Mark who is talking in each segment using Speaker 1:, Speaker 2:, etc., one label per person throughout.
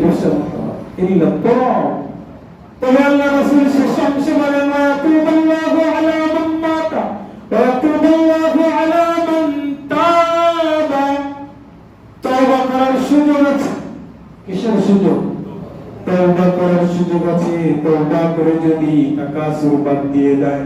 Speaker 1: হয় ইল্লা তাআম তবে মান মান সুযোগ আছে কিসের সুযোগ তওবা করার সুযোগ আছে তওবা করে যদি তাকাসুর বাদ দিয়ে দেয়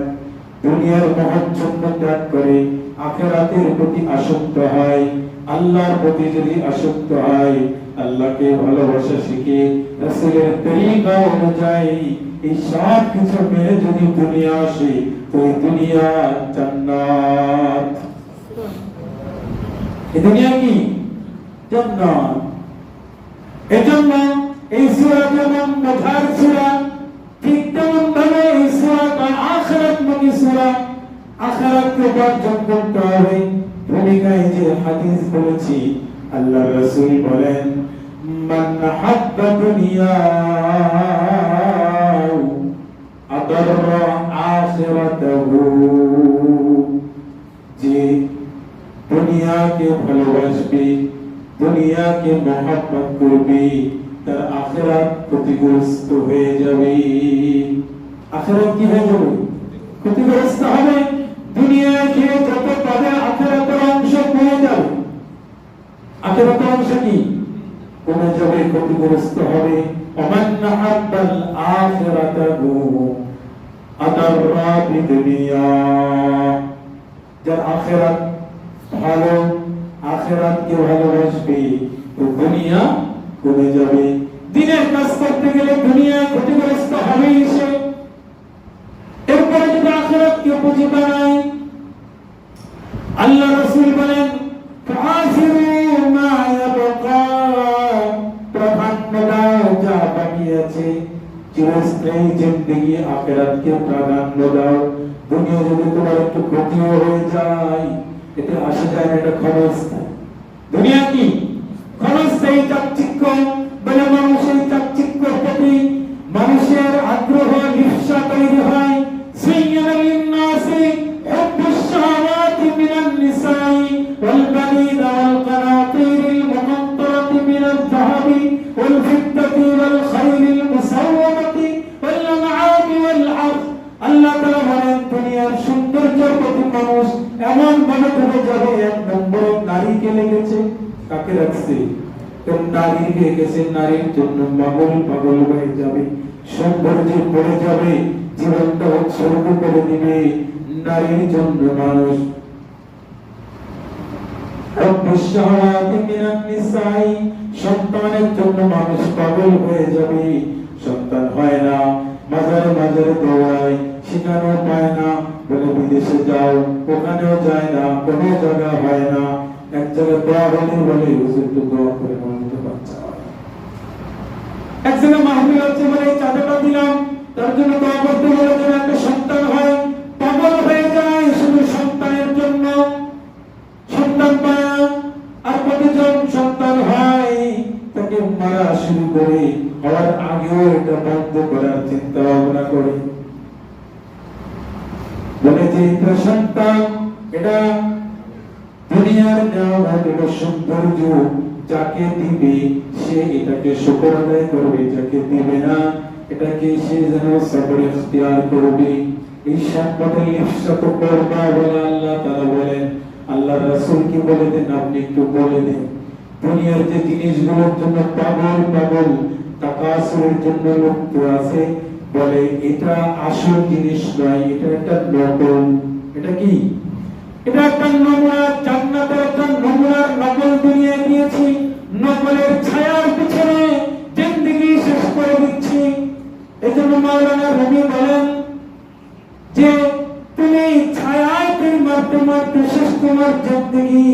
Speaker 1: দুনিয়ার মহচ্ছন্ন ত্যাগ করে আখেরাতের প্রতি আসক্ত হয়, আল্লাহর প্রতি যদি আসক্ত হয়, আল্লাহকে ভালোবাসা শিখে রাসূলের তরিকা অনুযায়ী এই সব কিছু মেনে যদি দুনিয়া আসে, তো এই দুনিয়া জান্নাত। এই দুনিয়া কি? জান্নাত। এজন্য এই সূরা যেমন মধার সূরা, ঠিক তেমন ভাবে এই সূরাটা আখিরাতমুখী সূরা আখিরাতকে উপার্জন করতে হবে ভূমিকায় যে হাদিস বলেছি ভালোবাসবে, দুনিয়াকে মহাব্বত করবে, তার আখেরাত ক্ষতিগ্রস্ত হয়ে যাবে। আখেরাত কি হয়ে যাবে? ক্ষতিগ্রস্ত হবে দুনিয়ায় যে যত পাবে আখেরাতের অংশ কমে যাবে আখেরাতের অংশ কি কমে যাবে ক্ষতিগ্রস্ত হবে অমান হাব্বাল আখিরাতাহু বিদুনিয়া যার আখেরাত ভালো আখেরাতকে ভালোবাসবে, তো দুনিয়া কমে যাবে। দিনের কাজ করতে গেলে দুনিয়া ক্ষতিগ্রস্ত হবে সে। এরপরে যদি আখেরাতকে বুঝে বানায়, আল্লাহ রসুল বলেন চিরস্থায়ী জিন্দগি আখেরাতকে প্রাধান্য দাও। দুনিয়া যদি তোমার একটু ক্ষতিও হয়ে যায়, এতে আসে যায় এটা দুনিয়া কি? চাকচিক্য বলে মানুষের চাকচিক্য প্রতি মানুষের আগ্রহ নিঃসা তৈরি হয়। ভাবে যাবে? এক নম্বর নারীকে লেগেছে। কাকে রাখছে তো নারীকে লেগেছে? নারীর জন্য পাগল পাগল হয়ে যাবে। সৌন্দর্যে পড়ে যাবে। জীবনটা উৎসর্গ করে দিবে। নারীর জন্য মানুষ। সন্তানের জন্য মানুষ পাগল হয়ে যাবে। সন্তান হয় না। মাজারে মাজারে দৌড়ায় সেখানেও পায় না। বলে বিদেশে যাও, ওখানেও যায় না, কোনো জায়গা হয় না। এক জায়গায় দোয়া হলে বলে হুজুর একটু দোয়া করে জায়গায় মাহফিল হচ্ছে বলে দিলাম। এটা সন্তান এটা দুনিয়ার নেওয়ামত এটা সৌন্দর্য যাকে দিবে সে এটাকে শুকর আদায় করবে, যাকে দিবে না এটাকে সে যেন সবর ইখতিয়ার করবে। এই সম্পদের লিপ্সা তো করবা বলে আল্লাহ তাআলা বলেন, আল্লাহ রাসূল কি বলে দেন আপনি একটু বলে দেন। দুনিয়ার যে জিনিসগুলোর জন্য পাগল পাগল, তাকাসুরের জন্য মুক্ত আছে, বলে এটা আসল জিনিস নয়, এটা একটা নকল। এটা কি? এটা একটা নমুনা, জান্নাতের একটা নমুনার নকল দুনিয়া দিয়েছি নকলের ছায়ার পিছনে জিন্দেগি শেষ করে দিচ্ছি। এজন্য মাওলানা রবি বলেন যে, তুমি ছায়ায় তুমি মারতে মারতে শেষ তোমার জিন্দেগি।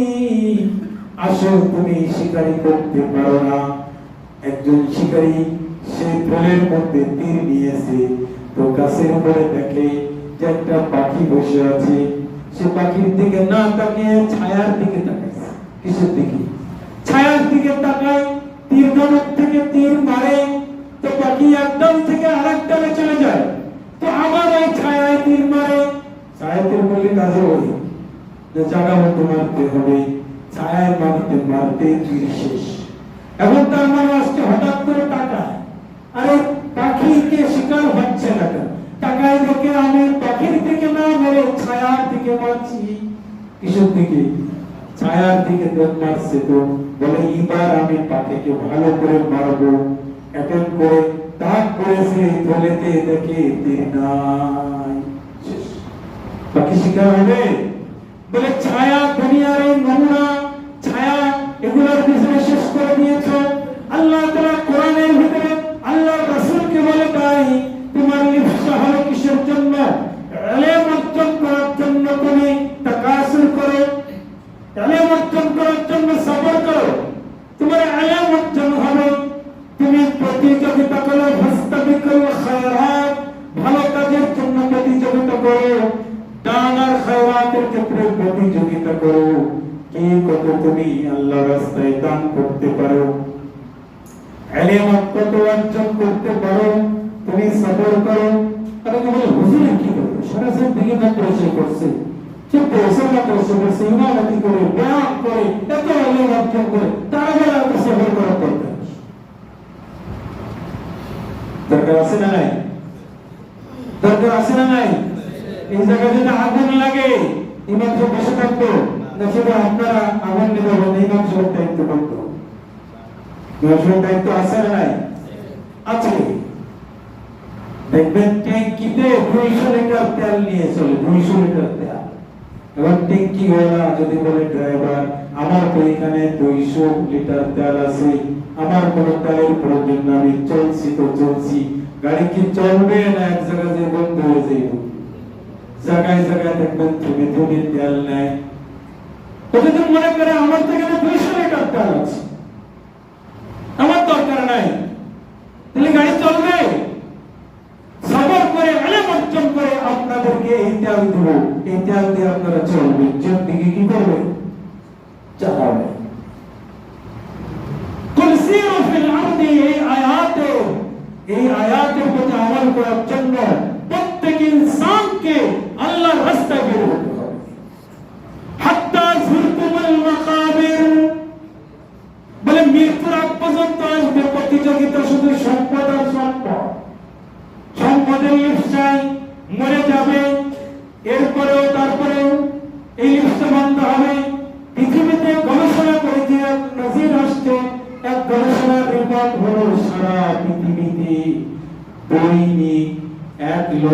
Speaker 1: আসল তুমি শিকারি করতে পারো না। একজন শিকারি সে ফুলের মধ্যে তীর নিয়েছে। তো গাছের উপরে দেখে যে একটা পাখি বসে আছে, সে পাখির দিকে না তাকিয়ে ছায়ার দিকে তাকায়। কিসের দিকে? ছায়ার দিকে তাকায় তীর ধনুক থেকে তীর মারে তো পাখি একদম থেকে আরেক ডালে চলে যায়। তো আবার ওই ছায়ায় তীর মারে ছায়া তীর বললে কাজে ওই যে জায়গা মতো মারতে হবে, ছায়ায় মারতে মারতে তীর শেষ। এখন তার মানে আসছে হঠাৎ করে টাকা আরে পাখিকে শিকার হচ্ছে না কেন টাকায় দেখে আমি পাখির থেকে না মেরে ছায়ার দিকে মারছি কিসের দিকে ছায়ার দিকে মারছে তো বলে, এবার আমি পাখিকে ভালো করে মারবো। এখন করে তাক করেছে থলেতে দেখে তীর নাই। পাখি শিকার হবে? বলে, ছায়া দুনিয়ার এই নমুনা সে পয়সা করছে করছে ইমামতি করে, ব্যায়াম করে এত অর্জন করে, তারা বলে এত সবর করার দরকার। দরকার আছে না নাই? দরকার আছে না নাই? এই জায়গায় যদি আগুন লাগে সাহেব বসে থাকতো না শুধু আপনারা আগুন হবে ইমাম সাহেব দায়িত্ব করতো ইমাম দায়িত্ব আছে না নাই? আছে। দেখবেন ট্যাঙ্কিতে দুইশো লিটার তেল নিয়ে চলে, দুইশো লিটার তেল। এবার ট্যাঙ্কি ওলা যদি বলে ড্রাইভার, আমার তো এখানে দুইশো লিটার তেল আছে, আমার কোনো তেলের প্রয়োজন না, আমি চলছি তো চলছি। গাড়ি কি চলবে না এক জায়গায় যে বন্ধ হয়ে যাইব? জায়গায় জায়গায় দেখবেন থেমে থেমে তেল নেয়। তো মনে করে আমার তো এখানে দুইশো লিটার তেল আছে আমার দরকার নাই তাহলে গাড়ি চলবে সবর করে আলেম অর্জন করে আপনাদেরকে এই তেল দেব এই তেল দিয়ে আপনারা চলবেন দিকে কি করবে চালাবে কুল সিরু ফিল আরদি এই আয়াতে এই আয়াতের প্রতি আমল করার জন্য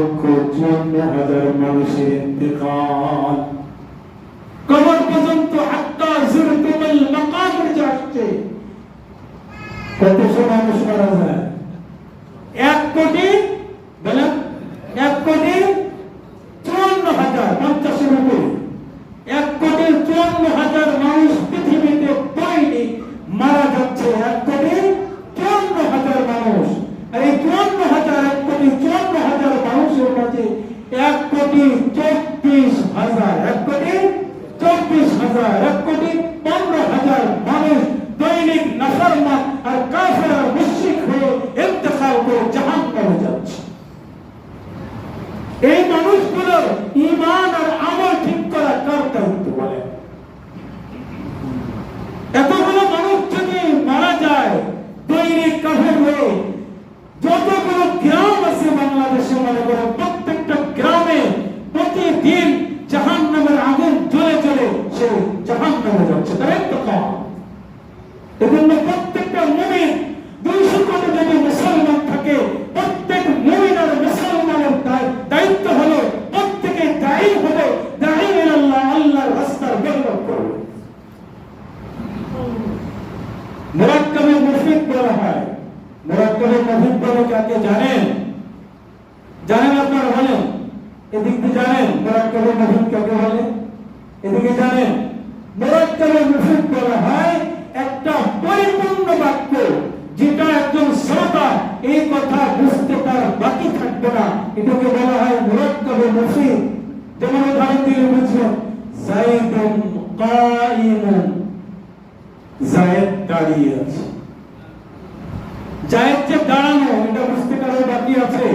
Speaker 1: লক্ষ চুয়ান্ন হাজার মানুষের ইন্তেকাল। কবর পর্যন্ত হাত্তা জুরতুমুল মাকাবির যে আসছে কতশো মানুষ মারা যায়? এক কোটি বলেন এক কোটি চুয়ান্ন হাজার পঞ্চাশের উপরে এক কোটি চুয়ান্ন হাজার মানুষ পৃথিবীতে দৈনিক মারা যাচ্ছে এক কোটি চুয়ান্ন হাজার মানুষ আর এই চুয়ান্ন হাজার এক কোটি চুয়ান্ন হাজার মানুষের মাঝে এক কোটি চব্বিশ হাজার এক কোটি চব্বিশ হাজার এক কোটি পনেরো হাজার মানুষ দৈনিক নাফরমান আর কাফের আর মুশরিক হয়ে ইন্তেকাল করে জাহান্নামে যাচ্ছে এই মানুষগুলোর ঈমান আর আমল ঠিক করা কার দায়িত্ব বলে এতগুলো মানুষ যদি মারা যায় দৈনিক কাফের হয়ে যতগুলো গ্রাম আছে বাংলাদেশে মনে করো প্রত্যেকটা গ্রামে প্রতিদিন জাহান নামের আগুন জ্বলে জ্বলে সে জাহান নামে যাচ্ছে তার একটা কম এজন্য প্রত্যেকটা মুমিন দুইশো কোটি যদি মুসলমান থাকে প্রত্যেক মুমিন আর মুসলমানের দায়- দায়িত্ব হলো প্রত্যেকে দায়ী হবে দায়ী আল্লাহ আল্লাহর রাস্তার বেরোপ করবে মুরাক্কাবে মুফিদ বলা হয় মুরাক্কাবে মুফিদ বলে কাকে জানেন জানেন আপনারা বলেন এদিক দিয়ে জানেন মুরাক্কাবে মুফিদ কাকে বলে এদিকে জানেন মুরাক্কাবে মুফিদ বলা হয় একটা পরিপূর্ণ বাক্য যেটা একজন শ্রোতা এই কথা বুঝতে তার বাকি থাকবে না। এটাকে বলা হয় মুরাক্কাবে মুফিদ যেমন উদাহরণ দিলে বুঝবেন জাইদুন কাইমুন জায়েদ দাঁড়িয়ে আছে। জায়েদ যে দাঁড়ানো, এটা বুঝতে কারও বাকি আছে।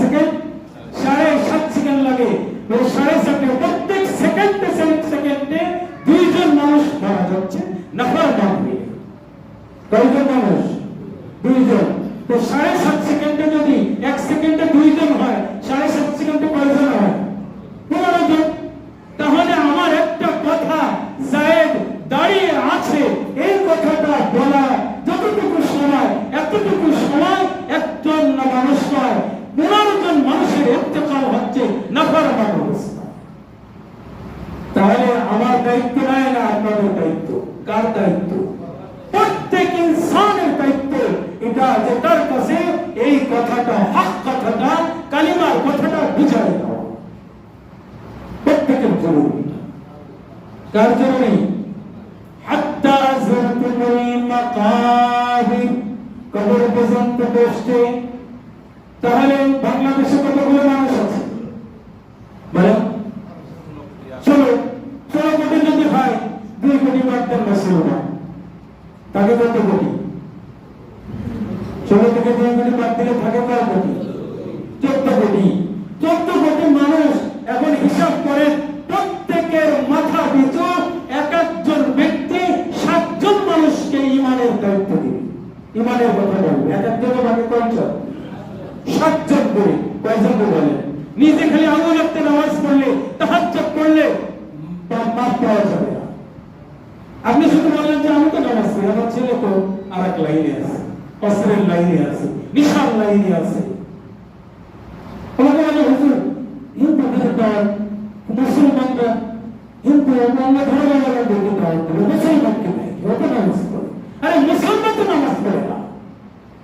Speaker 1: সেকেন্ড সাড়ে সাত সেকেন্ড লাগে। ওই সাড়ে তাহলে আমার দায়িত্ব নয় না আপনাদের দায়িত্ব? কার দায়িত্ব? প্রত্যেক ইনসানের দায়িত্ব এটা যে তার কাছে এই কথাটা, হক কথাটা, কালিমার কথাটা বুঝাই দাও প্রত্যেকের জরুরি। কার জরুরি? হাত্তা যুরতুমুল মাকাবির কবর পর্যন্ত বসতে তাহলে বাংলাদেশে কতগুলো মানুষ আছে? বলেন চলো ষোলো কোটি যদি হয় দুই কোটি বাদ দেন মুসলমান তাকে কত কোটি? ষোলো থেকে দুই বাদ দিলে থাকে কয় কোটি? চোদ্দ কোটি। লাইনে আছে, বিশাল লাইনে আছে। আমাকে বলে হুজুর হিন্দুদের দল মুসলমানরা হিন্দু অন্য ধর্মাবলম্বী দল মুসলমানকে নেয় ওটা নামাজ পড়ে আরে মুসলমান তো নামাজ পড়ে না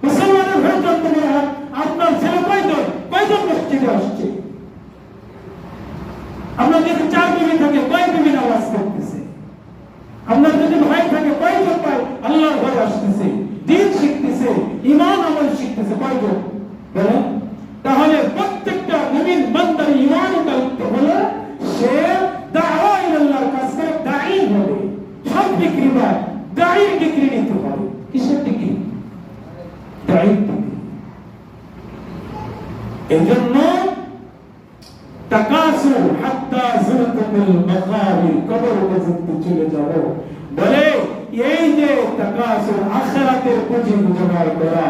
Speaker 1: মুসলমানের হয়ে জন্ম নেওয়া আপনার ছেলে কয়জন কয়জন মসজিদে আসছে আপনার যদি চার বিবি থাকে কয় বিবি নামাজ পড়তেছে আপনার যদি ভাই থাকে কয়জন ভাই আল্লাহর ঘরে আসতেছে দিন শিখতেছে ইমান আমল শিখতেছে কয়জন বলেন তাহলে প্রত্যেকটা মুমিন বান্দার ইমান দায়িত্ব হলো সে দাওয়া ইলাল্লাহর কাজ করে দায়ী হবে সব ডিগ্রি বা দায়ীর ডিগ্রি নিতে হবে কিসের ডিগ্রি দায়ীর ডিগ্রি এজন্য তাকাসুর হাত্তা যুরতুমুল মাকাবির কবর পর্যন্ত চলে যাব বলে, এই যে তাকাসুর আখিরাতের পুঁজি জোগাড় করা,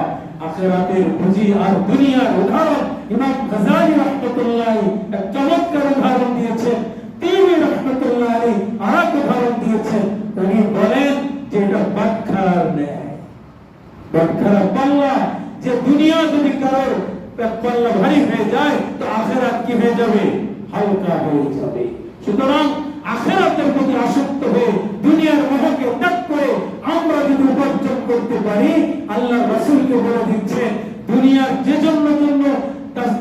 Speaker 1: আখিরাতের পুঁজি আর দুনিয়ার উদাহরণ, ইমাম গাজালি রাহমাতুল্লাহ এক চমৎকার উদাহরণ দিয়েছেন, তিনি রাহমাতুল্লাহ আলাইহি আরেক উদাহরণ দিয়েছেন। উনি বলেন যে এটা বাটখার ন্যায়। বাটখারা পাল্লা যে দুনিয়া যদি কারোর পাল্লা ভারী হয়ে যায়, তো আখেরাত কি হয়ে যাবে? হালকা হয়ে যাবে। সুতরাং আখেরাতের প্রতি আসক্ত হয়ে দুনিয়ার মোহকে ত্যাগ করে আমরা যদি উপার্জন করতে পারি, আল্লাহ রাসূলকে বলে দিচ্ছেন, দুনিয়ার যে জন্য জন্য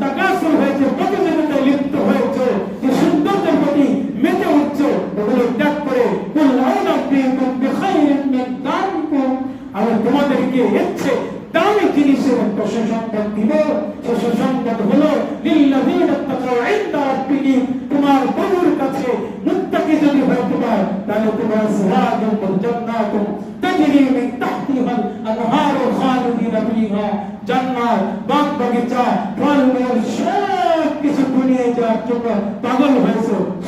Speaker 1: তাকাসুর হয়েছে, প্রতিযোগিতায় লিপ্ত হয়েছে, যে সৌন্দর্যের প্রতি মেতে উঠছে, ওগুলো ত্যাগ করে আমি তোমাদেরকে ইচ্ছে দামি জিনিসের একটা সুসংবাদ দিব। সে সুসংবাদ হলো তোমার প্রভুর কাছে মুত্তাকি যদি হতে পার তাহলে তোমার সিরাজুম ওয়াল জান্নাতুম তাজরি মিন বাগ বাগিচা সব কিছু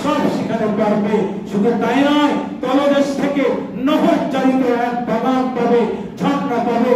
Speaker 1: সব সেখানে পারবে। শুধু তাই তলদেশ থেকে নহর চালিত এক পাবে, ঝর্ণা পাবে।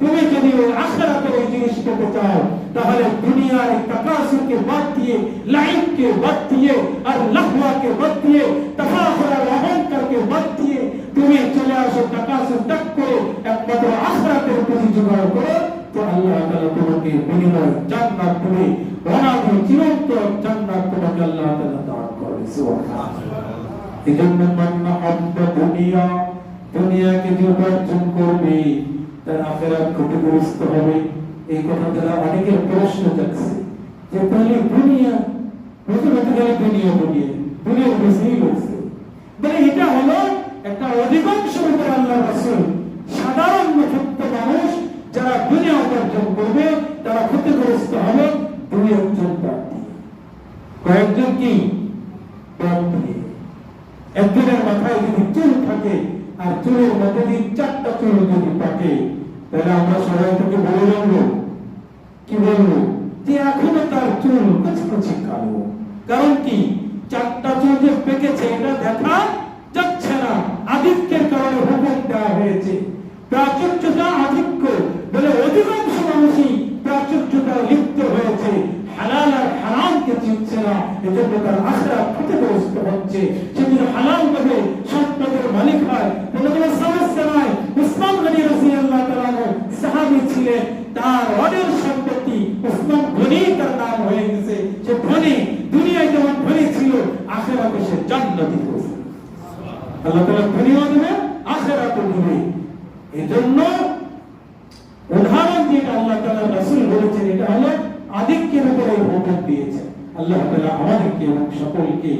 Speaker 1: তুমি যদি ওই আখিরাতের এই জিনিস পেতে চাও, তাহলে দুনিয়ার এই তাকাসুরকে বাদ দিয়ে লাইফকে বাদ দিয়ে, আর লাহওয়াকে বাদ দিয়ে, তাফাখুর আর অহংকারকে বাদ দিয়ে তুমি চলে আসো তাকাসুর ত্যাগ করে, একমাত্র আখিরাতের প্রতি জোগাড় করো, তো আল্লাহ তাআলা তোমাকে বিনিময় জান্নাত তুমি অনাদি চিরন্তন জান্নাত তোমাকে আল্লাহ তাআলা দান করে সুবহানাল্লাহ। এজন্য মান আহাব্বা দুনিয়া, দুনিয়াকে যে উপার্জন করবে তার আখেরাত ক্ষতিগ্রস্ত হবে, এই কথা দ্বারা অনেকের প্রশ্ন জাগছে যে তাহলে দুনিয়া নতুন নতুন গেলে দুনিয়া দুনিয়া দুনিয়ার বেশিই হয়েছে মানে এটা হলো একটা অধিকাংশ উপরে আল্লাহ রাসূল সাধারণ মধ্যবিত্ত মানুষ যারা দুনিয়া উপার্জন করবে, তারা ক্ষতিগ্রস্ত হবে দুই একজন কয়েকজন কি? একজনের মাথায় যদি চুল থাকে, আর চুলের মধ্যে যদি চারটা চুল যদি থাকে তাহলে আমরা সবাই তোকে বলে জানব কি বলব? যে এখনও তার চুল কাছাকাছি কালো। কারণ কি? চারটা চুল যে পেকেছে, এটা দেখা যাচ্ছে না। আধিক্যের কারণে হুকুম দেওয়া হয়েছে। প্রাচুর্যতা আধিক্য। দিবে এজন্য উদাহরণ যেটা আল্লাহ তাআলা রাসূল বলেছেন, এটা হলো আধিক্যের উপরে হুকুম দিয়েছেন আল্লাহ তাআলা আমাদেরকে এবং সকলকে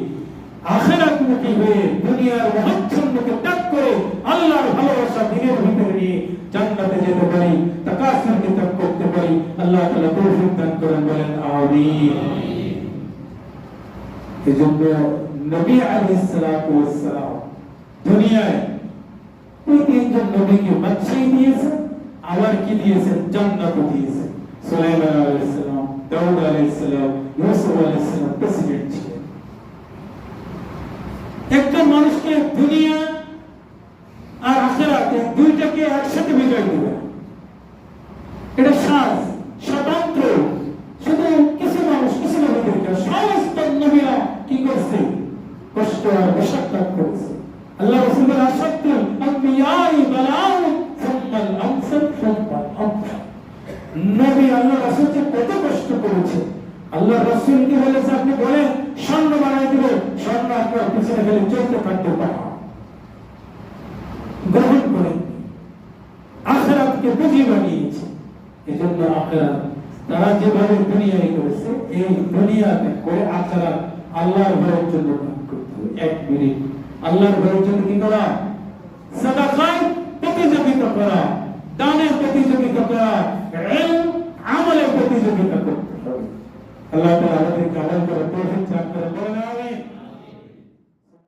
Speaker 1: আখিরাতমুখী হয়ে দুনিয়ার মহাচ্ছন্দকে ত্যাগ করে আল্লাহর ভালোবাসা দিনের ভিতরে নিয়ে জান্নাতে যেতে পারি, তাকাসুরকে ত্যাগ করতে পারি। আল্লাহ তাআলা তৌফিক দান করেন, বলেন আমিন। এজন্য নবী আলাইহিস সালাম দুনিয়ায় ওই তিনজন নবীকে আবার কি দিয়েছেন জান্নাতও দিয়েছেন সুলাইমান আলাইহিস সালাম দাউদ আলাইহিস গেলে চলতে থাকতে পারে। গ্রহণ করেন আখেরাতকে পুঁজি বানিয়েছে। এজন্য আখেরাত তারা যেভাবে দুনিয়ায় করেছে এই দুনিয়াতে করে আখেরাত আল্লাহর ভয়ের জন্য দান করতে এক মিনিট। আল্লাহর ভয়ের জন্য কি করা? সাদাকায় প্রতিযোগিতা করা। দানের প্রতিযোগিতা করা। আমলের প্রতিযোগিতা করতে হবে। আল্লাহ তাআলা আমাদেরকে আমল করার তৌফিক